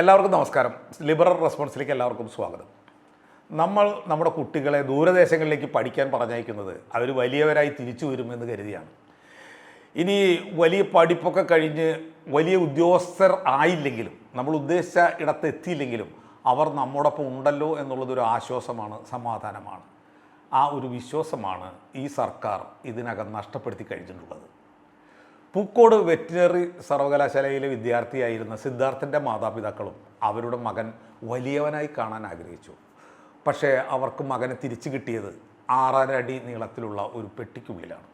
എല്ലാവർക്കും നമസ്കാരം. ലിബറൽ റെസ്പോൺസിലേക്ക് എല്ലാവർക്കും സ്വാഗതം. നമ്മൾ നമ്മുടെ കുട്ടികളെ ദൂരദേശങ്ങളിലേക്ക് പഠിക്കാൻ പറഞ്ഞയക്കുന്നത് അവർ വലിയവരായി തിരിച്ചു വരുമെന്ന് കരുതിയാണ്. ഇനി വലിയ പഠിപ്പൊക്കെ കഴിഞ്ഞ് വലിയ ഉദ്യോഗസ്ഥർ ആയില്ലെങ്കിലും നമ്മൾ ഉദ്ദേശിച്ച ഇടത്ത് എത്തിയില്ലെങ്കിലും അവർ നമ്മോടൊപ്പം ഉണ്ടല്ലോ എന്നുള്ളതൊരു ആശ്വാസമാണ് സമാധാനമാണ്. ആ ഒരു വിശ്വാസമാണ് ഈ സർക്കാർ ഇതിനകം നഷ്ടപ്പെടുത്തി കഴിഞ്ഞിട്ടുള്ളത്. പൂക്കോട് വെറ്റിനറി സർവകലാശാലയിലെ വിദ്യാർത്ഥിയായിരുന്ന സിദ്ധാർത്ഥന്റെ മാതാപിതാക്കളും അവരുടെ മകൻ വലിയവനായി കാണാൻ ആഗ്രഹിച്ചു. പക്ഷേ അവർക്ക് മകനെ തിരിച്ചു കിട്ടിയത് ആറര അടി നീളത്തിലുള്ള ഒരു പെട്ടിക്കുള്ളിലാണ്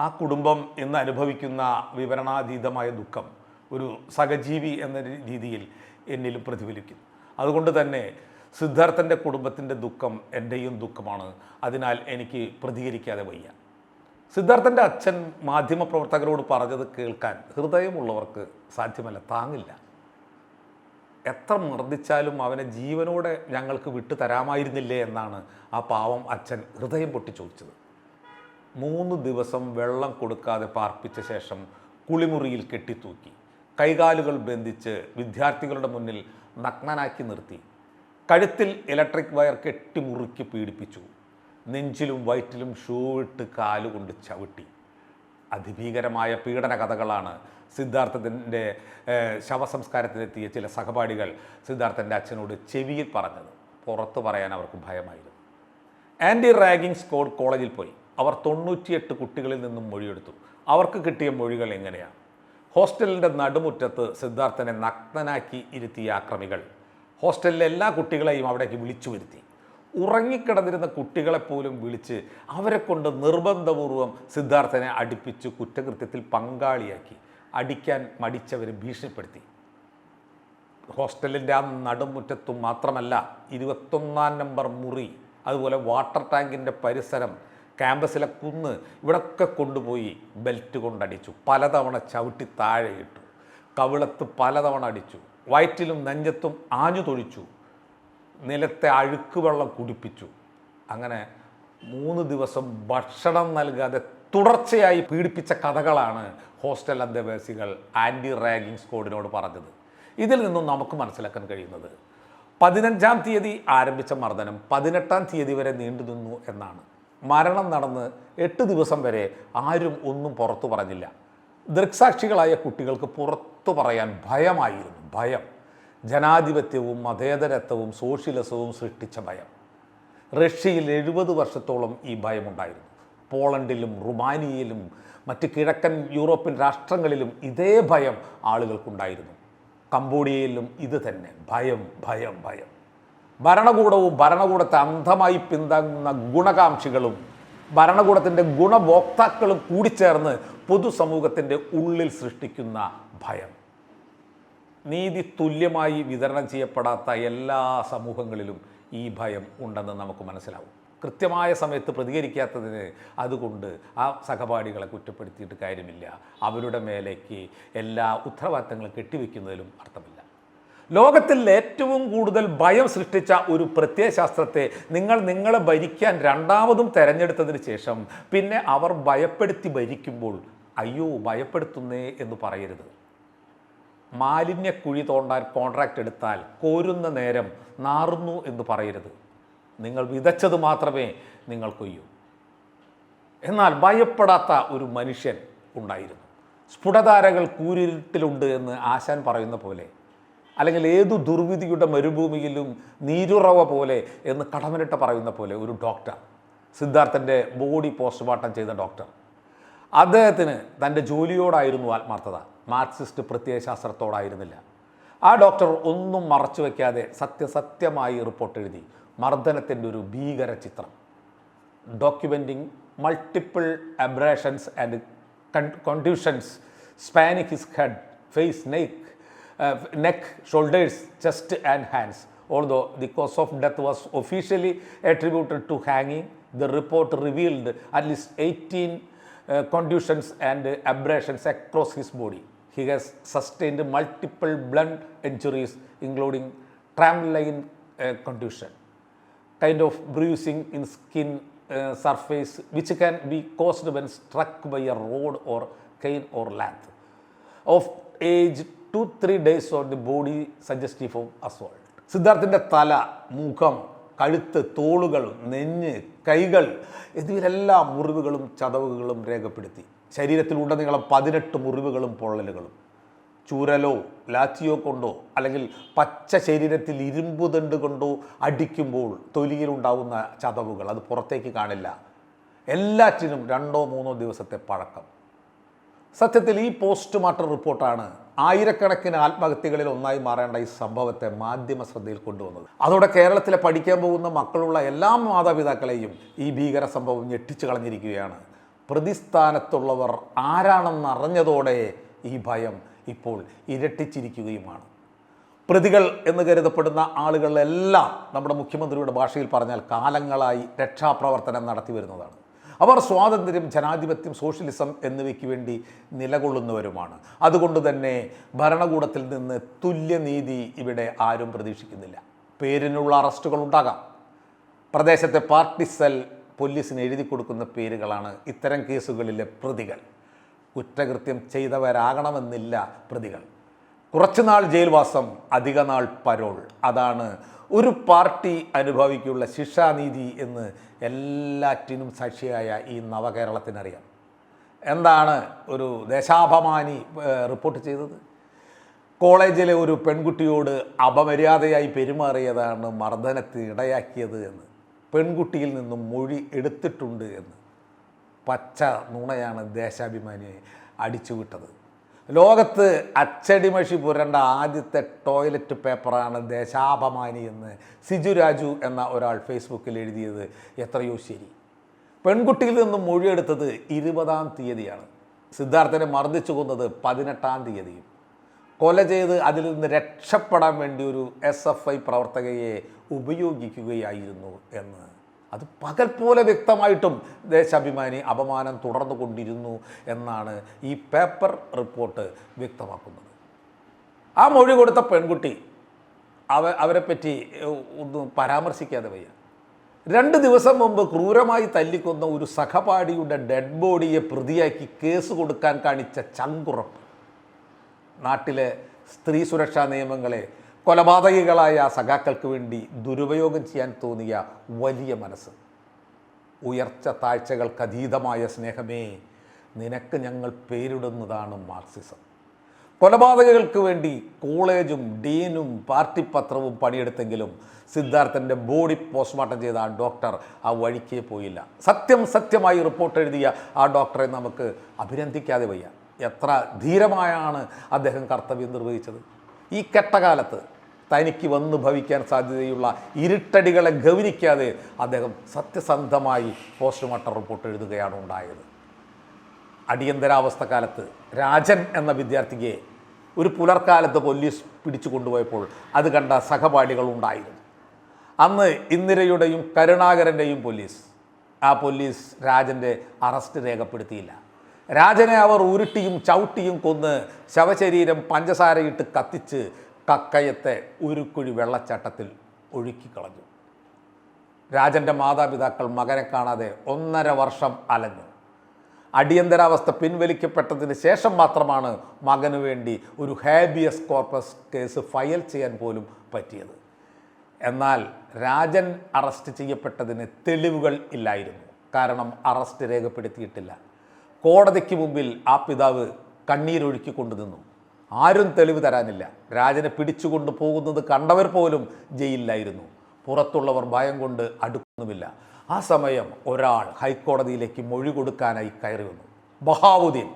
ആ കുടുംബം ഇന്ന് അനുഭവിക്കുന്ന വിവരണാതീതമായ ദുഃഖം ഒരു സഹജീവി എന്ന രീതിയിൽ എന്നിലും പ്രതിഫലിക്കുന്നു. അതുകൊണ്ട് തന്നെ സിദ്ധാർത്ഥന്റെ കുടുംബത്തിന്റെ ദുഃഖം എന്റെയും ദുഃഖമാണ്. അതിനാൽ എനിക്ക് പ്രതികരിക്കാതെ വയ്യ. സിദ്ധാർത്ഥന്റെ അച്ഛൻ മാധ്യമപ്രവർത്തകരോട് പറഞ്ഞത് കേൾക്കാൻ ഹൃദയമുള്ളവർക്ക് സാധ്യമല്ല താങ്ങില്ല. എത്ര മർദ്ദിച്ചാലും അവനെ ജീവനോടെ ഞങ്ങൾക്ക് വിട്ടു തരാമായിരുന്നില്ലേ എന്നാണ് ആ പാവം അച്ഛൻ ഹൃദയം പൊട്ടി ചോദിച്ചത്. മൂന്ന് ദിവസം വെള്ളം കൊടുക്കാതെ പാർപ്പിച്ച ശേഷം കുളിമുറിയിൽ കെട്ടിത്തൂക്കി കൈകാലുകൾ ബന്ധിച്ച് വിദ്യാർത്ഥികളുടെ മുന്നിൽ നഗ്നനാക്കി നിർത്തി കഴുത്തിൽ ഇലക്ട്രിക് വയർ കെട്ടിമുറുക്കി പീഡിപ്പിച്ചു. നെഞ്ചിലും വയറ്റിലും ഷൂ ഇട്ട് കാലുകൊണ്ട് ചവിട്ടി. അതിഭീകരമായ പീഡന കഥകളാണ് സിദ്ധാർത്ഥത്തിന്റെ ശവസംസ്കാരത്തിനെത്തിയ ചില സഹപാഠികൾ സിദ്ധാർത്ഥന്റെ അച്ഛനോട് ചെവിയിൽ പറഞ്ഞത്. പുറത്തു പറയാൻ അവർക്ക് ഭയമായിരുന്നു. ആന്റി റാഗിംഗ് സ്കോഡ് കോളേജിൽ പോയി. അവർ തൊണ്ണൂറ്റിയെട്ട് കുട്ടികളിൽ നിന്നും മൊഴിയെടുത്തു. അവർക്ക് കിട്ടിയ മൊഴികൾ എങ്ങനെയാണ് ഹോസ്റ്റലിന്റെ നടുമുറ്റത്ത് സിദ്ധാർത്ഥനെ നഗ്നനാക്കി ഇരുത്തിയ അക്രമികൾ ഹോസ്റ്റലിലെ എല്ലാ കുട്ടികളെയും അവിടേക്ക് വിളിച്ചു വരുത്തി. ഉറങ്ങിക്കിടന്നിരുന്ന കുട്ടികളെപ്പോലും വിളിച്ച് അവരെ കൊണ്ട് നിർബന്ധപൂർവം സിദ്ധാർത്ഥനെ അടുപ്പിച്ച് കുറ്റകൃത്യത്തിൽ പങ്കാളിയാക്കി അടിക്കാൻ മടിച്ചവരെ ഭീഷണിപ്പെടുത്തി. ഹോസ്റ്റലിന്റെ ആ നടുമുറ്റത്തും മാത്രമല്ല ഇരുപത്തൊന്നാം നമ്പർ മുറി അതുപോലെ വാട്ടർ ടാങ്കിന്റെ പരിസരം ക്യാമ്പസിലെ കുന്ന് ഇവിടൊക്കെ കൊണ്ടുപോയി ബെൽറ്റ് കൊണ്ടടിച്ചു പലതവണ ചവിട്ടി താഴെയിട്ടു. കവിളത്ത് പലതവണ അടിച്ചു വയറ്റിലും നെഞ്ചത്തും ആഞ്ഞു തൊഴിച്ചു. നിലത്തെ അഴുക്ക് വെള്ളം കുടിപ്പിച്ചു. അങ്ങനെ മൂന്ന് ദിവസം ഭക്ഷണം നൽകാതെ തുടർച്ചയായി പീഡിപ്പിച്ച കഥകളാണ് ഹോസ്റ്റൽ അന്തേവാസികൾ ആന്റി റാഗിംഗ് സ്കോഡിനോട് പറഞ്ഞത്. ഇതിൽ നിന്നും നമുക്ക് മനസ്സിലാക്കാൻ കഴിയുന്നത് പതിനഞ്ചാം തീയതി ആരംഭിച്ച മർദ്ദനം പതിനെട്ടാം തീയതി വരെ നീണ്ടു നിന്നു എന്നാണ്. മരണം നടന്ന് എട്ട് ദിവസം വരെ ആരും ഒന്നും പുറത്തു പറഞ്ഞില്ല. ദൃക്സാക്ഷികളായ കുട്ടികൾക്ക് പുറത്തു പറയാൻ ഭയമായിരുന്നു ഭയം. ജനാധിപത്യവും മതേതരത്വവും സോഷ്യലിസവും സൃഷ്ടിച്ച ഭയം. റഷ്യയിൽ എഴുപത് വർഷത്തോളം ഈ ഭയമുണ്ടായിരുന്നു. പോളണ്ടിലും റുമാനിയയിലും മറ്റ് കിഴക്കൻ യൂറോപ്യൻ രാഷ്ട്രങ്ങളിലും ഇതേ ഭയം ആളുകൾക്കുണ്ടായിരുന്നു. കംബോഡിയയിലും ഇത് തന്നെ ഭയം ഭയം ഭയം. ഭരണകൂടവും ഭരണകൂടത്തെ അന്ധമായി പിന്താങ്ങുന്ന ഗുണകാംക്ഷികളും ഭരണകൂടത്തിന്റെ ഗുണഭോക്താക്കളും കൂടിച്ചേർന്ന് പൊതുസമൂഹത്തിന്റെ ഉള്ളിൽ സൃഷ്ടിക്കുന്ന ഭയം. നീതി തുല്യമായി വിതരണം ചെയ്യപ്പെടാത്ത എല്ലാ സമൂഹങ്ങളിലും ഈ ഭയം ഉണ്ടെന്ന് നമുക്ക് മനസ്സിലാവും. കൃത്യമായ സമയത്ത് പ്രതികരിക്കാത്തതിന് അതുകൊണ്ട് ആ സഹപാഠികളെ കുറ്റപ്പെടുത്തിയിട്ട് കാര്യമില്ല. അവരുടെ മേലേക്ക് എല്ലാ ഉത്തരവാദിത്തങ്ങളും കെട്ടിവെക്കുന്നതിലും അർത്ഥമില്ല. ലോകത്തിൽ ഏറ്റവും കൂടുതൽ ഭയം സൃഷ്ടിച്ച ഒരു പ്രത്യയശാസ്ത്രത്തെ നിങ്ങൾ നിങ്ങളെ ഭരിക്കാൻ രണ്ടാമതും തെരഞ്ഞെടുത്തതിന് ശേഷം പിന്നെ അവർ ഭയപ്പെടുത്തി ഭരിക്കുമ്പോൾ അയ്യോ ഭയപ്പെടുത്തുന്നേ എന്ന് പറയരുത്. മാലിന്യ കുഴി തോണ്ടാൻ കോൺട്രാക്റ്റ് എടുത്താൽ കോരുന്ന നേരം നാറുന്നു എന്ന് പറയരുത്. നിങ്ങൾ വിതച്ചത് മാത്രമേ നിങ്ങൾ കൊയ്യൂ. എന്നാൽ ഭയപ്പെടാത്ത ഒരു മനുഷ്യൻ ഉണ്ടായിരുന്നു. സ്ഫുടധാരകൾ കൂരിരുട്ടിലുണ്ട് എന്ന് ആശാൻ പറയുന്ന പോലെ അല്ലെങ്കിൽ ഏതു ദുർവിധിയുടെ മരുഭൂമിയിലും നീരുറവ പോലെ എന്ന് കടമനിട്ട പറയുന്ന പോലെ ഒരു ഡോക്ടർ സിദ്ധാർത്ഥന്റെ ബോഡി പോസ്റ്റ്മോർട്ടം ചെയ്ത ഡോക്ടർ അദ്ദേഹത്തിന് തന്റെ ജോലിയോടായിരുന്നു ആത്മാർത്ഥത. മാർക്സിസ്റ്റ് പ്രത്യയശാസ്ത്രത്തോടായിരുന്നില്ല. ആ ഡോക്ടർ ഒന്നും മറച്ചു വയ്ക്കാതെ സത്യസത്യമായി റിപ്പോർട്ട് എഴുതി മർദ്ദനത്തിന്റെ ഒരു ഭീകര ചിത്രം. Documenting multiple abrasions and contusions spanning his head face neck neck shoulders chest and hands. Although the cause of death was officially attributed to ഹാങ്ങിങ് the report revealed at least eighteen contusions and abrasions across his body He has sustained multiple blunt injuries, including tramline uh, contusion kind of bruising in skin uh, surface which can be caused when struck by a rod or cane or lath. Of age two three days on the body suggestive of assault. സിദ്ധാർത്ഥിന്റെ തല മുഖം കഴുത്ത് തോളുകൾ നെഞ്ഞ് കൈകൾ എന്നിവയിലെല്ലാം മുറിവുകളും ചതവുകളും രേഖപ്പെടുത്തി ശരീരത്തിലുടനീളം പതിനെട്ട് മുറിവുകളും പൊള്ളലുകളും. ചൂരലോ ലാത്തിയോ കൊണ്ടോ അല്ലെങ്കിൽ പച്ച ശരീരത്തിൽ ഇരുമ്പ് ദണ്ട് കൊണ്ടോ അടിക്കുമ്പോൾ തൊലിയിലുണ്ടാവുന്ന ചതവുകൾ അത് പുറത്തേക്ക് കാണില്ല. എല്ലാറ്റിനും രണ്ടോ മൂന്നോ ദിവസത്തെ പഴക്കം. സത്യത്തിൽ ഈ പോസ്റ്റ്മോർട്ടം റിപ്പോർട്ടാണ് ആയിരക്കണക്കിന് ആത്മഹത്യകളിൽ ഒന്നായി മാറേണ്ട ഈ സംഭവത്തെ മാധ്യമ ശ്രദ്ധയിൽ കൊണ്ടുവന്നത്. അതോടെ കേരളത്തിലെ പഠിക്കാൻ പോകുന്ന മക്കളുള്ള എല്ലാ മാതാപിതാക്കളെയും ഈ ഭീകര സംഭവം ഞെട്ടിച്ചു കളഞ്ഞിരിക്കുകയാണ്. പ്രതിസ്ഥാനത്തുള്ളവർ ആരാണെന്നറിഞ്ഞതോടെ ഈ ഭയം ഇപ്പോൾ ഇരട്ടിച്ചിരിക്കുകയുമാണ്. പ്രതികൾ എന്ന് കരുതപ്പെടുന്ന ആളുകളെല്ലാം നമ്മുടെ മുഖ്യമന്ത്രിയുടെ ഭാഷയിൽ പറഞ്ഞാൽ കാലങ്ങളായി രക്ഷാപ്രവർത്തനം നടത്തി വരുന്നതാണ്. അവർ സ്വാതന്ത്ര്യം ജനാധിപത്യം സോഷ്യലിസം എന്നിവയ്ക്ക് വേണ്ടി നിലകൊള്ളുന്നവരുമാണ്. അതുകൊണ്ട് തന്നെ ഭരണകൂടത്തിൽ നിന്ന് തുല്യനീതി ഇവിടെ ആരും പ്രതീക്ഷിക്കുന്നില്ല. പേരിനുള്ള അറസ്റ്റുകൾ ഉണ്ടാകാം. പ്രദേശത്തെ പാർട്ടി സെൽ പോലീസിന് എഴുതി കൊടുക്കുന്ന പേരുകളാണ് ഇത്തരം കേസുകളിലെ പ്രതികൾ. കുറ്റകൃത്യം ചെയ്തവരാകണമെന്നില്ല പ്രതികൾ. കുറച്ചുനാൾ ജയിൽവാസം അധികനാൾ പരോൾ. അതാണ് ഒരു പാർട്ടി അനുഭവിക്കുള്ള ശിക്ഷാനീതി എന്ന് എല്ലാറ്റിനും സാക്ഷിയായ ഈ നവകേരളത്തിനറിയാം. എന്താണ് ഒരു ദേശാഭിമാനി റിപ്പോർട്ട് ചെയ്തത്? കോളേജിലെ ഒരു പെൺകുട്ടിയോട് അപമര്യാദയായി പെരുമാറിയതാണ് മർദ്ദനത്തിന് ഇടയാക്കിയത് എന്ന്. പെൺകുട്ടിയിൽ നിന്നും മൊഴി എടുത്തിട്ടുണ്ട് എന്ന്. പച്ച നുണയാണ് ദേശാഭിമാനി അടിച്ചുവിട്ടത്. ലോകത്ത് അച്ചടിമഷി പുരണ്ട ആദ്യത്തെ ടോയ്ലറ്റ് പേപ്പറാണ് ദേശാഭിമാനി എന്ന് സിജു രാജു എന്ന ഒരാൾ ഫേസ്ബുക്കിൽ എഴുതിയത്. എത്രയോ ശരി. പെൺകുട്ടിയിൽ നിന്നും മൊഴിയെടുത്തത് ഇരുപതാം തീയതിയാണ്. സിദ്ധാർത്ഥനെ മർദ്ദിച്ചു കൊന്നത് പതിനെട്ടാം തീയതിയും. കൊല ചെയ്ത് അതിൽ നിന്ന് രക്ഷപ്പെടാൻ വേണ്ടി ഒരു എസ് എഫ് ഐ പ്രവർത്തകയെ ഉപയോഗിക്കുകയായിരുന്നു എന്ന്. അത് പകൽ പോലെ വ്യക്തമായിട്ടും ദേശാഭിമാനി അപമാനം തുടർന്നു കൊണ്ടിരുന്നു എന്നാണ് ഈ പേപ്പർ റിപ്പോർട്ട് വ്യക്തമാക്കുന്നത്. ആ മൊഴി കൊടുത്ത പെൺകുട്ടി അവ പറ്റി ഒന്നും പരാമർശിക്കാതെ വയ്യ. രണ്ട് ദിവസം മുമ്പ് ക്രൂരമായി തല്ലിക്കൊന്ന ഒരു സഹപാഠിയുടെ ഡെഡ് ബോഡിയെ പ്രതിയാക്കി കേസ് കൊടുക്കാൻ കാണിച്ച ചങ്കുറപ്പ്. നാട്ടിലെ സ്ത്രീ സുരക്ഷാ നിയമങ്ങളെ കൊലപാതകികളായ സഖാക്കൾക്ക് വേണ്ടി ദുരുപയോഗം ചെയ്യാൻ തോന്നിയ വലിയ മനസ്സ്. ഉയർച്ച താഴ്ചകൾക്ക് അതീതമായ സ്നേഹമേ നിനക്ക് ഞങ്ങൾ പേരിടുന്നതാണ് മാർക്സിസം. കൊലപാതകങ്ങൾക്ക് വേണ്ടി കോളേജും ഡീനും പാർട്ടി പത്രവും പണിയെടുത്തെങ്കിലും സിദ്ധാർത്ഥന്റെ ബോഡി പോസ്റ്റ്മോർട്ടം ചെയ്ത ആ ഡോക്ടർ ആ വഴിക്കേ പോയില്ല. സത്യം സത്യമായി റിപ്പോർട്ട് എഴുതിയ ആ ഡോക്ടറെ നമുക്ക് അഭിനന്ദിക്കാതെ വയ്യ. എത്ര ധീരമായാണ് അദ്ദേഹം കർത്തവ്യം നിർവഹിച്ചത്? ഈ കെട്ടകാലത്ത് തനിക്ക് വന്നു ഭവിക്കാൻ സാധ്യതയുള്ള ഇരുട്ടടികളെ ഗൗനിക്കാതെ അദ്ദേഹം സത്യസന്ധമായി പോസ്റ്റ്മോർട്ടം റിപ്പോർട്ട് എഴുതുകയാണ് ഉണ്ടായത്. അടിയന്തരാവസ്ഥ കാലത്ത് രാജൻ എന്ന വിദ്യാർത്ഥിയെ ഒരു പുലർക്കാലത്ത് പോലീസ് പിടിച്ചു കൊണ്ടുപോയപ്പോൾ അത് കണ്ട സഹപാഠികൾ ഉണ്ടായിരുന്നു അന്ന് ഇന്ദിരയുടെയും കരുണാകരന്റെയും പോലീസ്. ആ പോലീസ് രാജന്റെ അറസ്റ്റ് രേഖപ്പെടുത്തിയില്ല. രാജനെ അവർ ഉരുട്ടിയും ചവിട്ടിയും കൊന്ന് ശവശരീരം പഞ്ചസാരയിട്ട് കത്തിച്ച് കക്കയത്തെ ഉരുക്കുഴി വെള്ളച്ചാട്ടത്തിൽ ഒഴുക്കിക്കളഞ്ഞു. രാജന്റെ മാതാപിതാക്കൾ മകനെ കാണാതെ ഒന്നര വർഷം അലഞ്ഞു. അടിയന്തരാവസ്ഥ പിൻവലിക്കപ്പെട്ടതിന് ശേഷം മാത്രമാണ് മകന് വേണ്ടി ഒരു ഹാബിയസ് കോർപ്പസ് കേസ് ഫയൽ ചെയ്യാൻ പോലും പറ്റിയത്. എന്നാൽ രാജൻ അറസ്റ്റ് ചെയ്യപ്പെട്ടതിന് തെളിവുകൾ ഇല്ലായിരുന്നു. കാരണം അറസ്റ്റ് രേഖപ്പെടുത്തിയിട്ടില്ല. കോടതിക്ക് മുമ്പിൽ ആ പിതാവ് കണ്ണീരൊഴുക്കി കൊണ്ടുനിന്നു ആരും തെളിവ് തരാനില്ല. രാജനെ പിടിച്ചുകൊണ്ട് പോകുന്നത് കണ്ടവർ പോലും ജയിലിലായിരുന്നു. പുറത്തുള്ളവർ ഭയം കൊണ്ട് അടുക്കുന്നുമില്ല. ആ സമയം ഒരാൾ ഹൈക്കോടതിയിലേക്ക് മൊഴി കൊടുക്കാനായി കയറി വന്നു. ബഹാവുദ്ദീൻ.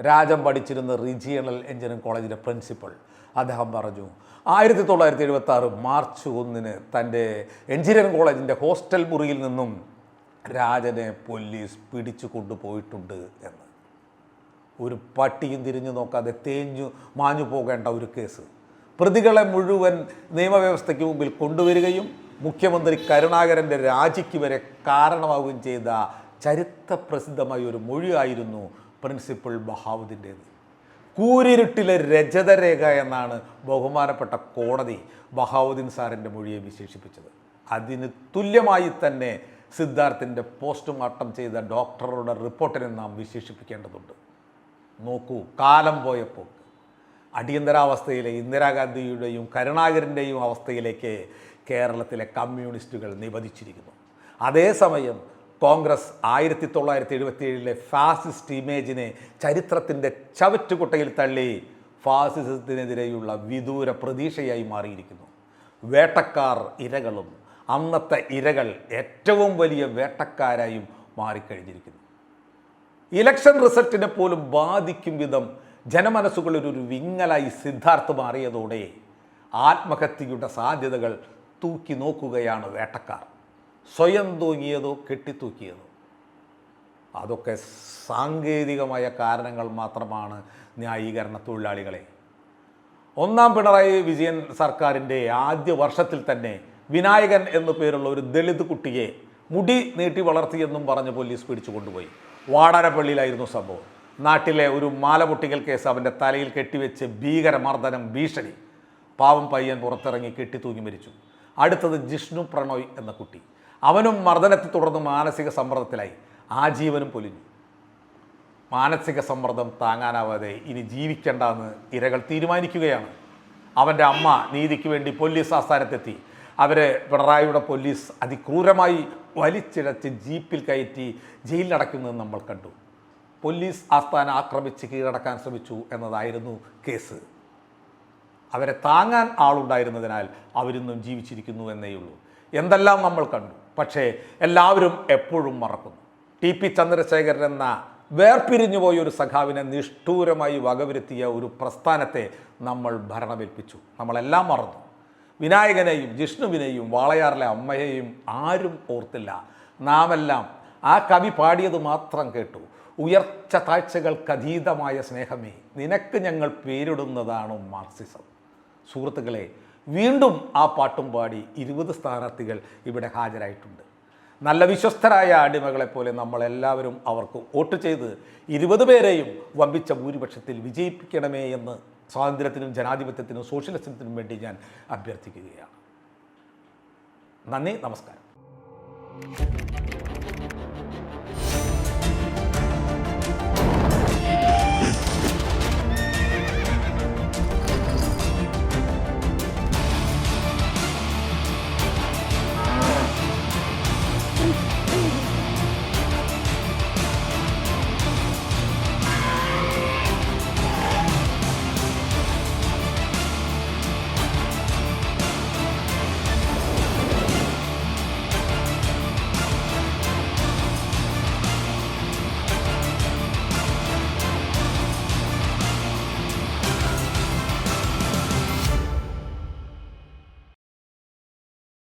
രാജം പഠിച്ചിരുന്ന റീജിയണൽ എഞ്ചിനീയറിംഗ് കോളേജിലെ പ്രിൻസിപ്പൽ അദ്ദേഹം പറഞ്ഞു ആയിരത്തി തൊള്ളായിരത്തി എഴുപത്തി ആറ് മാർച്ച് ഒന്നിന് തന്റെ എഞ്ചിനീയറിംഗ് കോളേജിന്റെ ഹോസ്റ്റൽ മുറിയിൽ നിന്നും രാജനെ പോലീസ് പിടിച്ചു കൊണ്ടുപോയിട്ടുണ്ട് എന്ന്. ഒരു പട്ടിയും തിരിഞ്ഞു നോക്കാതെ തേഞ്ഞു മാഞ്ഞു പോകേണ്ട ഒരു കേസ്. പ്രതികളെ മുഴുവൻ നിയമവ്യവസ്ഥയ്ക്ക് മുമ്പിൽ കൊണ്ടുവരികയും മുഖ്യമന്ത്രി കരുണാകരന്റെ രാജിക്ക് വരെ കാരണമാവുകയും ചെയ്ത ചരിത്രപ്രസിദ്ധമായ ഒരു മൊഴിയായിരുന്നു പ്രിൻസിപ്പൽ ബഹാവുദ്ദിന്റേത് കൂരിരുട്ടിലെ രജതരേഖ എന്നാണ് ബഹുമാനപ്പെട്ട കോടതി ബഹാവുദ്ദീൻ സാറിന്റെ മൊഴിയെ വിശേഷിപ്പിച്ചത്. അതിന് തുല്യമായി തന്നെ സിദ്ധാർത്ഥിന്റെ പോസ്റ്റ്മോർട്ടം ചെയ്ത ഡോക്ടറുടെ റിപ്പോർട്ടിനെ നാം വിശേഷിപ്പിക്കേണ്ടതുണ്ട്. നോക്കൂ കാലം പോയപ്പോൾ അടിയന്തരാവസ്ഥയിലെ ഇന്ദിരാഗാന്ധിയുടെയും കരുണാകരന്റെയും അവസ്ഥയിലേക്ക് കേരളത്തിലെ കമ്മ്യൂണിസ്റ്റുകൾ നിബന്ധിച്ചിരിക്കുന്നു അതേസമയം കോൺഗ്രസ് ആയിരത്തി തൊള്ളായിരത്തി എഴുപത്തിയേഴിലെ ഫാസിസ്റ്റ് ഇമേജിനെ ചരിത്രത്തിന്റെ ചവറ്റുകുട്ടയിൽ തള്ളി ഫാസിസത്തിനെതിരെയുള്ള വിദൂര പ്രതീക്ഷയായി മാറിയിരിക്കുന്നു. വേട്ടക്കാർ ഇരകളും അന്നത്തെ ഇരകൾ ഏറ്റവും വലിയ വേട്ടക്കാരായും മാറിക്കഴിഞ്ഞിരിക്കുന്നു. ഇലക്ഷൻ റിസൾട്ടിനെ പോലും ബാധിക്കും വിധം ജനമനസ്സുകളിൽ ഒരു വിങ്ങലായി സിദ്ധാർത്ഥ് മാറിയതോടെ ആത്മഹത്യയുടെ സാധ്യതകൾ തൂക്കി നോക്കുകയാണ് വേട്ടക്കാർ. സ്വയം തൂങ്ങിയതോ കെട്ടിത്തൂക്കിയതോ. അതൊക്കെ സാങ്കേതികമായ കാരണങ്ങൾ മാത്രമാണ് ന്യായീകരണ തൊഴിലാളികളെ. ഒന്നാം പിണറായി വിജയൻ സർക്കാരിന്റെ ആദ്യ വർഷത്തിൽ തന്നെ വിനായകൻ എന്നു പേരുള്ള ഒരു ദളിത് കുട്ടിയെ മുടി നീട്ടി വളർത്തിയെന്നും പറഞ്ഞ് പോലീസ് പിടിച്ചു കൊണ്ടുപോയി. വാടാരപ്പള്ളിയിലായിരുന്നു സംഭവം. നാട്ടിലെ ഒരു മാല പൊട്ടിക്കൽ കേസ് അവന്റെ തലയിൽ കെട്ടിവെച്ച് ഭീകരമർദ്ദനം ഭീഷണി. പാവം പയ്യൻ പുറത്തിറങ്ങി കെട്ടിത്തൂങ്ങി മരിച്ചു. അടുത്തത് ജിഷ്ണു പ്രണോയ് എന്ന കുട്ടി. അവനും മർദ്ദനത്തെ തുടർന്ന് മാനസിക സമ്മർദ്ദത്തിലായി. ആജീവനും പൊലിഞ്ഞു. മാനസിക സമ്മർദ്ദം താങ്ങാനാവാതെ ഇനി ജീവിക്കേണ്ടെന്ന് ഇരകൾ തീരുമാനിക്കുകയാണ്. അവന്റെ അമ്മ നീതിക്ക് വേണ്ടി പോലീസ് ആസ്ഥാനത്തെത്തി. അവരെ പിണറായിയുടെ പോലീസ് അതിക്രൂരമായി വലിച്ചിഴച്ച് ജീപ്പിൽ കയറ്റി ജയിലിലടക്കുന്നത് നമ്മൾ കണ്ടു. പോലീസ് ആസ്ഥാനം ആക്രമിച്ച് കീഴടക്കാൻ ശ്രമിച്ചു എന്നതായിരുന്നു കേസ്. അവരെ താങ്ങാൻ ആളുണ്ടായിരുന്നതിനാൽ അവരിന്നും ജീവിച്ചിരിക്കുന്നു എന്നേയുള്ളൂ എന്തെല്ലാം നമ്മൾ കണ്ടു. പക്ഷേ എല്ലാവരും എപ്പോഴും മറക്കുന്നു. ടി പി ചന്ദ്രശേഖരൻ എന്ന വേർപിരിഞ്ഞു പോയ ഒരു സഖാവിനെ നിഷ്ഠൂരമായി വകവരുത്തിയ ഒരു പ്രസ്ഥാനത്തെ നമ്മൾ ഭരണമേൽപ്പിച്ചു. നമ്മളെല്ലാം മറന്നു. വിനായകനെയും ജിഷ്ണുവിനെയും വാളയാറിലെ അമ്മയെയും ആരും ഓർത്തില്ല. നാമെല്ലാം ആ കവി പാടിയത് മാത്രം കേട്ടു. ഉയർച്ച താഴ്ചകൾക്കതീതമായ സ്നേഹമേ നിനക്ക് ഞങ്ങൾ പേരിടുന്നതാണ് മാർക്സിസം സുഹൃത്തുക്കളെ വീണ്ടും ആ പാട്ടും പാടി ഇരുപത് സ്ഥാനാർത്ഥികൾ ഇവിടെ ഹാജരായിട്ടുണ്ട്. നല്ല വിശ്വസ്തരായ അടിമകളെപ്പോലെ നമ്മളെല്ലാവരും അവർക്ക് വോട്ട് ചെയ്ത് ഇരുപത് പേരെയും വമ്പിച്ച ഭൂരിപക്ഷത്തിൽ വിജയിപ്പിക്കണമേ എന്ന് സ്വാതന്ത്ര്യത്തിനും ജനാധിപത്യത്തിനും സോഷ്യലിസത്തിനും വേണ്ടി ഞാൻ അഭ്യർത്ഥിക്കുകയാണ്. നന്ദി നമസ്കാരം.